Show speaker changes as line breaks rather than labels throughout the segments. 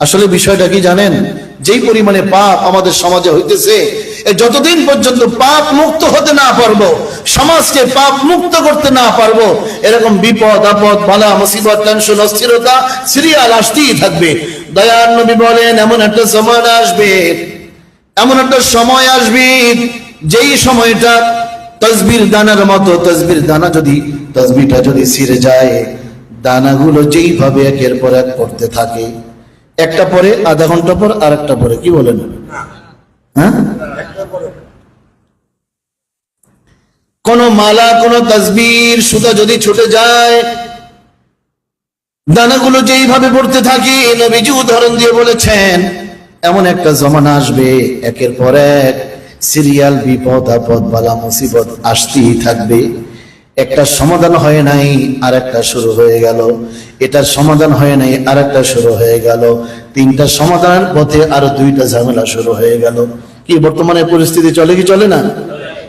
আসলে বিষয়টা কি জানেন? যেই পরিমাণে পাপ আমাদের সমাজে হইতেছে যতদিন পর্যন্ত পাপ মুক্ত হতে না পারব, সমাজকে পাপ মুক্ত করতে না পারব, এরকম বিপদ, আপদ বালা মুসিবত, টেনশন, অস্থিরতা, সিরিয়াল আসতেই থাকবে। দয়ার নবী বলেন, এমন একটা সময় আসবে, এমন একটা সময় আসবে, যেই সময়টা তসবির দানার মতো, তসবির দানা যদি তসবিটা যদি ছিঁড়ে যায়, দানাগুলো যেইভাবে একের পর এক পড়তে থাকে একটা পরে, আধা ঘণ্টা পর আর একটা পরে, কি বলেন? হ্যাঁ? কোন মালা, কোন তসবির সুতা যদি ছুটে যায়, দানাগুলো যেইভাবে পড়তে থাকে, নবীজি উদাহরণ দিয়ে বলেছেন, এমন একটা জমানা আসবে, একের পর এক, সিরিয়াল বিপদ, আপদ, বালা, মুসিবত আসতেই থাকবে। একটা সমাধান হয় নাই আর একটা শুরু হয়ে গেল। এটার সমাধান হয় নাই আর একটা শুরু হয়ে গেল। তিনটা সমাধানের পথে আরও দুইটা ঝামেলা শুরু হয়ে গেল। কি, বর্তমানে পরিস্থিতি চলে কি চলে না?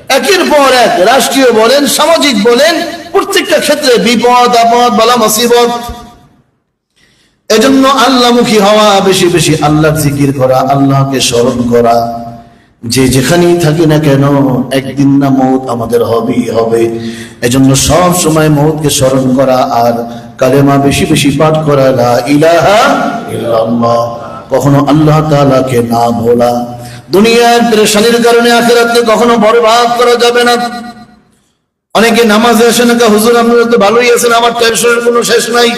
একের পর এক, রাষ্ট্রীয় বলেন, সামাজিক বলেন, প্রত্যেকটা ক্ষেত্রে বিপদ, আপদ, বালা, মুসিবত। এজন্য আল্লাহমুখী হওয়া, বেশি বেশি আল্লাহর জিকির করা, আল্লাহকে স্মরণ করা। যে যেখানেই থাকি না কেন একদিন না মৌত আমাদের হবেই হবে। এজন্য সব সময় মৌতকে স্মরণ করা আর কালেমা বেশি বেশি পাঠ করা লা ইলাহা ইল্লাল্লাহ। কখনো আল্লাহ তাআলাকে না ভোলা। দুনিয়ার পেরেশানির কারণে আখেরাতকে কখনো বরবাদ করা যাবে না। অনেকে নামাজে আসে না কা, হুজুর আপনারা তো ভালোই আছেন আমার টেনশনের কোনো শেষ নাই।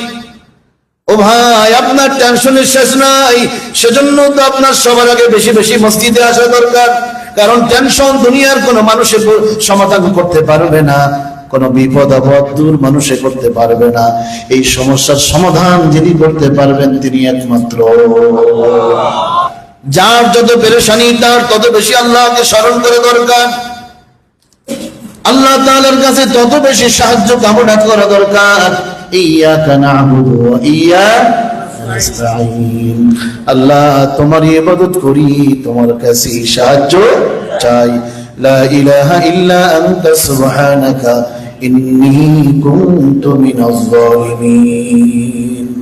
ও ভাই, আপনার টেনশনের শেষ নাই। সেজন্য তো আপনার সবার আগে বেশি বেশি মসজিদে আসা দরকার। কারণ টেনশন দুনিয়ার কোনো মানুষের সমাধান করতে পারবে না। কোন বিপদ আপদ দূর মানুষে করতে পারবে না। এই সমস্যার সমাধান যিনি করতে পারবেন তিনি একমাত্র যার যত পেরেশানি, তার তত বেশি আল্লাহকে স্মরণ করে দরকার। আল্লাহ তাআলার কাছে তত বেশি সাহায্য কামনা করা দরকার। ইয়াকা না'বুদু ওয়া ইয়াকা নাস্তাঈন আল্লাহ তোমার ইবাদত করি তোমার কাছে সাহায্য চাই লা ইলাহা ইল্লা আনতা সুবহানাকা ইন্নী কুনতু মিনাজ জালিমিন